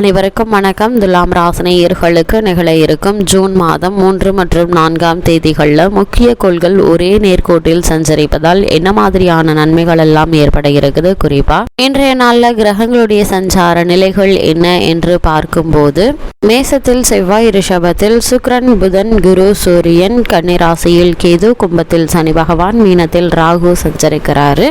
அனைவருக்கும் வணக்கம். துலாம் ராசினியர்களுக்கு நிகழ இருக்கும் ஜூன் மாதம் மூன்று மற்றும் நான்காம் தேதிகளில் முக்கிய கோள்கள் ஒரே நேர்கோட்டில் சஞ்சரிப்பதால் என்ன மாதிரியான நன்மைகள் எல்லாம் ஏற்பட இருக்குது? குறிப்பா இன்றைய நாளில் கிரகங்களுடைய சஞ்சார நிலைகள் என்ன என்று பார்க்கும்போது மேசத்தில் செவ்வாய் ரிஷபத்தில் சுக்ரன் புதன் குரு சூரியன் கன்னிராசியில் கேது கும்பத்தில் சனி பகவான் மீனத்தில் ராகு சஞ்சரிக்கிறாரு.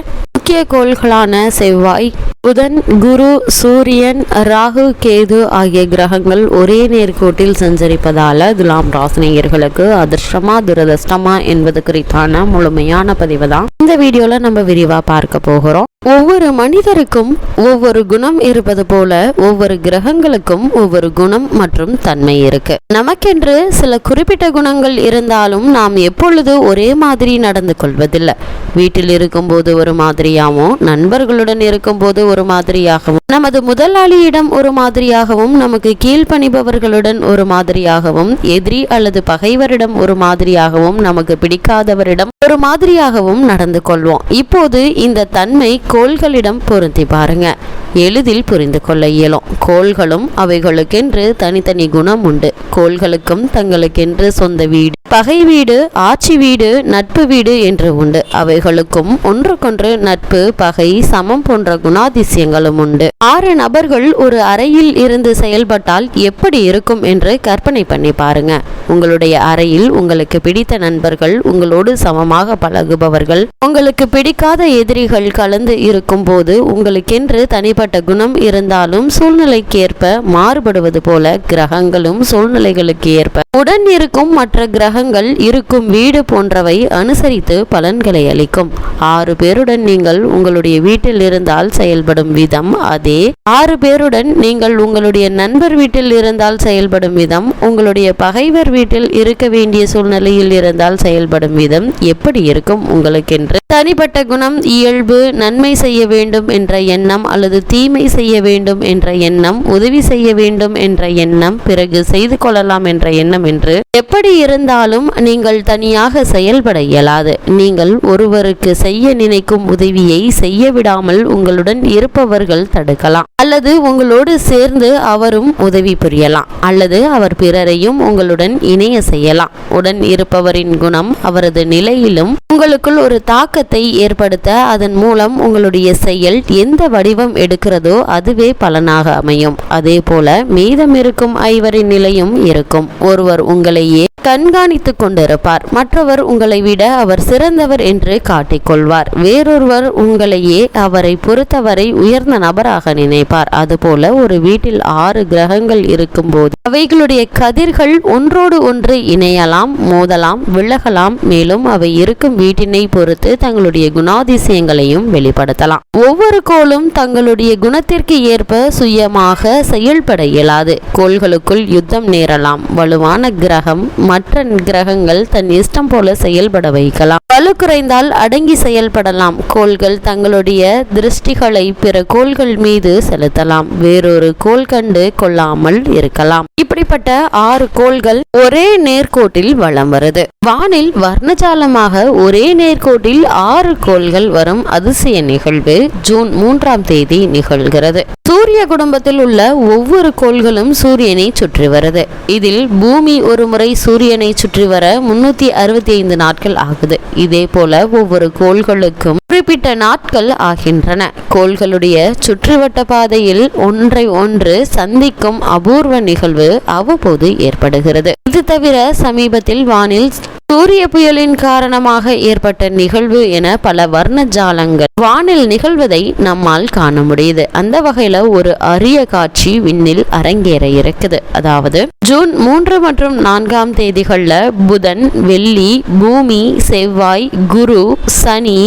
முக்கிய கோள்களான செவ்வாய் புதன் குரு சூரியன் ராகு கேது ஆகிய கிரகங்கள் ஒரே நேர்கோட்டில் சஞ்சரிப்பதால துலாம் ராசினியர்களுக்கு அதிர்ஷ்டமா துரதிர்ஷ்டமா என்பது குறித்தான முழுமையான பதிவு தான் இந்த வீடியோல நம்ம விரிவா பார்க்க போகிறோம். ஒவ்வொரு மனிதருக்கும் ஒவ்வொரு குணம் இருப்பது போல ஒவ்வொரு கிரகங்களுக்கும் ஒவ்வொரு குணம் மற்றும் தன்மை இருக்கு. நமக்கென்று சில குறிப்பிட்ட குணங்கள் இருந்தாலும் நாம் எப்பொழுது ஒரே மாதிரி நடந்து கொள்வதில்லை. வீட்டில் இருக்கும்போது ஒரு மாதிரியாகவும் நண்பர்களுடன் இருக்கும்போது ஒரு மாதிரியாகவும் நமது முதலாளியிடம் ஒரு மாதிரியாகவும் நமக்கு கீழ்ப்பணிபவர்களுடன் ஒரு மாதிரியாகவும் எதிரி அல்லது பகைவரிடம் ஒரு மாதிரியாகவும் நமக்கு பிடிக்காதவரிடம் ஒரு மாதிரியாகவும் நடந்து கொள்வோம். இப்போது இந்த தன்மை கோள்களிடம் பொருந்தி பாருங்க. எளிதில் புரிந்து கொள்ள இயலும். கோள்களும் அவைகளுக்கென்று தனித்தனி குணம் உண்டு. கோள்களுக்கும் தங்களுக்கென்று சொந்த வீடு பகை வீடு ஆட்சி வீடு நட்பு வீடு என்று உண்டு. அவைகளுக்கும் ஒன்றுக்கொன்று நட்பு பகை சமம் போன்ற குணாதிசயங்களும் உண்டு. ஆறு நபர்கள் ஒரு அறையில் இருந்து செயல்பட்டால் எப்படி இருக்கும் என்று கற்பனை பண்ணி பாருங்க. உங்களுடைய அறையில் உங்களுக்கு பிடித்த நண்பர்கள் உங்களோடு சமமாக பழகுபவர்கள் உங்களுக்கு பிடிக்காத எதிரிகள் கலந்து இருக்கும் போது உங்களுக்கென்று தனிப்பட்ட குணம் இருந்தாலும் சூழ்நிலைக்கேற்ப மாறுபடுவது போல கிரகங்களும் சூழ்நிலைகளுக்கு ஏற்ப. உடன் இருக்கும் மற்ற கிரக கிரகங்கள் இருக்கும் வீடு போன்றவை அனுசரித்து பலன்களை அளிக்கும். ஆறு பேருடன் நீங்கள் உங்களுடைய வீட்டில் இருந்தால் செயல்படும் விதம் அதே. ஆறு பேருடன் நீங்கள் உங்களுடைய நண்பர் வீட்டில் இருந்தால் செயல்படும் விதம். உங்களுடைய பகைவர் வீட்டில் இருக்க வேண்டிய சூழ்நிலையில் இருந்தால் செயல்படும் விதம். எப்படி இருக்கும் உங்களுக்கென்று? தனிப்பட்ட குணம் இயல்பு நன்மை செய்ய வேண்டும் என்ற எண்ணம் அல்லது தீமை செய்ய வேண்டும் என்ற எண்ணம் உதவி செய்ய வேண்டும் என்ற எண்ணம் பிறகு செய்து கொள்ளலாம் என்ற எண்ணம் என்று. எப்படி இருந்தாலும் நீங்கள் தனியாக செயல்பட இயலாது. நீங்கள் ஒருவருக்கு செய்ய நினைக்கும் உதவியை செய்ய விடாமல் உங்களுடன் இருப்பவர்கள் தடுக்கலாம். அல்லது உங்களோடு சேர்ந்து அவரும் உதவி புரியலாம். அல்லது அவர் பிறரையும் உங்களுடன் இணைய செய்யலாம். உடன் இருப்பவரின் குணம் அவரது நிலையிலும் உங்களுக்குள் ஒரு தாக்கத்தை ஏற்படுத்த அதன் மூலம் உங்களுடைய செயல் எந்த வடிவம் எடுக்கிறதோ அதுவே பலனாக அமையும். அதே போல மீதம் இருக்கும் ஐவரின் நிலையும் இருக்கும். ஒருவர் உங்களையே கண்காணித்து கொண்டிருப்பார். மற்றவர் உங்களை விட அவர் சிறந்தவர் என்று காட்டிக்கொள்வார். வேறொருவர் உங்களையே அவரை பொறுத்தவரை உயர்ந்த நபராக நினைப்பார். அதுபோல ஒரு வீட்டில் ஆறு கிரகங்கள் இருக்கும்போது அவைகளுடைய கதிர்கள் ஒன்றோடு ஒன்று இணையலாம் மோதலாம் விலகலாம். மேலும் அவை இருக்கும் வீட்டினை பொறுத்து தங்களுடைய குணாதிசயங்களையும் வெளிப்படுத்தலாம். ஒவ்வொரு கோளும் தங்களுடைய குணத்திற்கு ஏற்ப சுயமாக செயல்பட இயலாது. கோள்களுக்குள் யுத்தம் நேரலாம். வலுவான கிரகம் மற்ற கிரகங்கள் தன் இஷ்டம் போல செயல்பட வைக்கலாம். வலு குறைந்தால் அடங்கி செயல்படலாம். கோள்கள் தங்களுடைய திருஷ்டிகளை பிற கோள்கள் மீது செலுத்தலாம். வேறொரு கோள் கண்டு கொள்ளாமல் இருக்கலாம். இப்படிப்பட்ட ஆறு கோள்கள் ஒரே நேர்கோட்டில் வளம் வருது. வானில் வர்ணஜாலமாக ஒரே நேர்கோட்டில் ஆறு கோள்கள் வரும் அதிசய நிகழ்வு ஜூன் மூன்றாம் தேதி நிகழ்கிறது. சூரிய குடும்பத்தில் உள்ள ஒவ்வொரு கோள்களும் சூரியனை சுற்றி வருது. இதில் பூமி ஒரு முறை சூரியனை சுற்றி வர முன்னூத்தி அறுபத்தி ஐந்து நாட்கள் ஆகுது. இதே போல ஒவ்வொரு கோள்களுக்கும் குறிப்பிட்ட நாட்கள் ஆகின்றன. கோள்களுடைய சுற்றுவட்ட பாதையில் ஒன்றை ஒன்று சந்திக்கும் அபூர்வ நிகழ்வு அவ்வப்போது ஏற்படுகிறது. இது தவிர சமீபத்தில் வானில் சூரிய புயலின் காரணமாக ஏற்பட்ட நிகழ்வு என பல வர்ண ஜாலங்கள் வானில் நிகழ்வதை நம்மால் காண முடியுது. அந்த வகையில ஒரு அரிய காட்சி விண்ணில் அரங்கேற இருக்குது. அதாவது ஜூன் மூன்று மற்றும் நான்காம் தேதிகள்ல புதன் வெள்ளி பூமி செவ்வாய் குரு சனி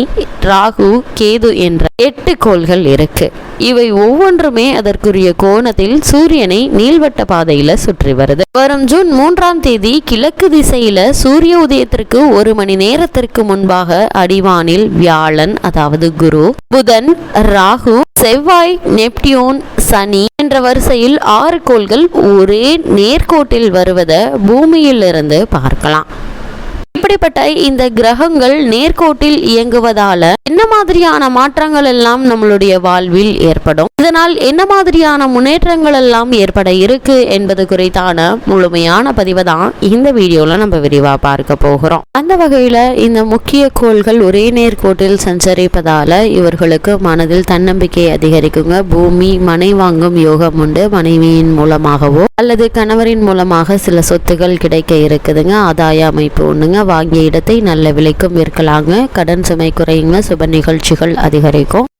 ராகு கேது என்ற எட்டு கோள்கள் இருக்கு. இவை ஒவ்வொன்றுமே அதற்குரிய கோணத்தில் சூரியனை நீள்வட்ட பாதையில சுற்றி வருது. வரும் ஜூன் மூன்றாம் தேதி கிழக்கு திசையில சூரிய சூரியோதயத்திற்கு ஒரு மணி நேரத்திற்கு முன்பாக அடிவானில் வியாழன் அதாவது குரு புதன் ராகு செவ்வாய் நெப்டியூன் சனி என்ற வரிசையில் ஆறு கோள்கள் ஒரே நேர்கோட்டில் வருவதை பூமியிலிருந்து பார்க்கலாம். இப்படிப்பட்ட இந்த கிரகங்கள் நேர்கோட்டில் இயங்குவதால என்ன மாதிரியான மாற்றங்கள் எல்லாம் நம்மளுடைய வாழ்வில் ஏற்படும்? இதனால் என்ன மாதிரியான முன்னேற்றங்கள் எல்லாம் ஏற்பட இருக்கு என்பது குறித்தான முழுமையான பதிவை தான் இந்த வீடியோல நம்ம விரிவா பார்க்க போகிறோம். அந்த வகையில இந்த முக்கிய கோள்கள் ஒரே நேர்கோட்டில் சஞ்சரிப்பதால இவர்களுக்கு மனதில் தன்னம்பிக்கை அதிகரிக்குங்க. பூமி மனை வாங்கும் யோகம் உண்டு. மனைவியின் மூலமாகவோ அல்லது கணவரின் மூலமாக சில சொத்துகள் கிடைக்க இருக்குதுங்க. ஆதாய அமைப்பு ஒண்ணுங்க. வாங்கிய இடத்தை நல்ல விலைக்கும் விற்கலாங்க. கடன் சுமை குறையுங்க. சுப நிகழ்ச்சிகள் அதிகரிக்கும்.